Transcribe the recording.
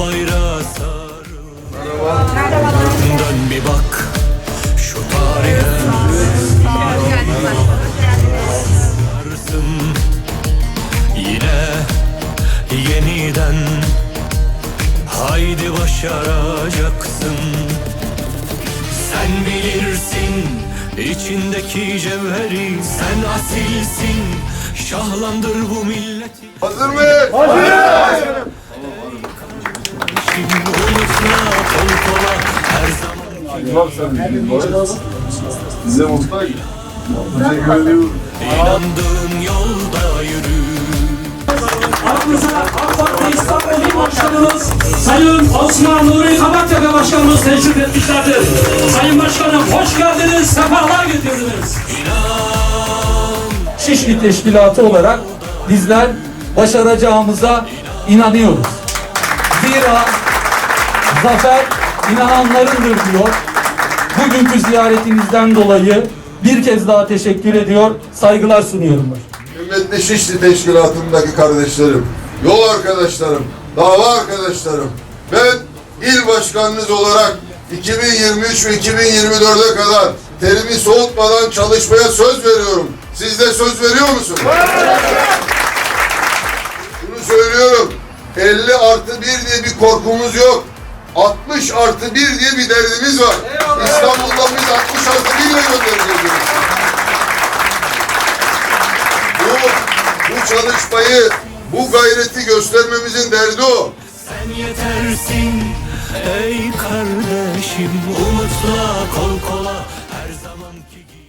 bayrağa sarıl Dön bir bak şu tarihe Varsın yine yeniden Haydi başaracaksın Sen bilirsin İçindeki cevheri sen asilsin Şahlandır bu milleti Hazır mıyız? Hazırız! Hazırız. Teşekkür ediyorum. İnandığın yolda yürü Aramıza AK Parti İstanbul İl Başkanımız Sayın Osman Nuri Kabaktepe Başkanımız teşrif etmişlerdir. Sayın Başkanım hoş geldiniz, sefalar getirdiniz. Şişli Teşkilatı olarak bizler başaracağımıza inanıyoruz. Zira zafer inananlarındır diyor. Bugünkü ziyaretinizden dolayı bir kez daha teşekkür ediyor, saygılar sunuyorum. Kıymetli Şişli Teşkilatı'ndaki kardeşlerim, yol arkadaşlarım, dava arkadaşlarım, ben il başkanınız olarak 2023 ve 2024'e kadar terimi soğutmadan çalışmaya söz veriyorum. Siz de söz veriyor musunuz? Şunu söylüyorum. 50 artı 1 diye bir korkumuz yok. 60 artı 1 diye bir derdimiz var. İstanbul'dan biz 60 artı 1 ile göndereceğiz. Bu, bu çalışmayı, bu gayreti göstermemizin derdi o. Sen yetersin ey kardeşim Umutla kol kola her zamanki gibi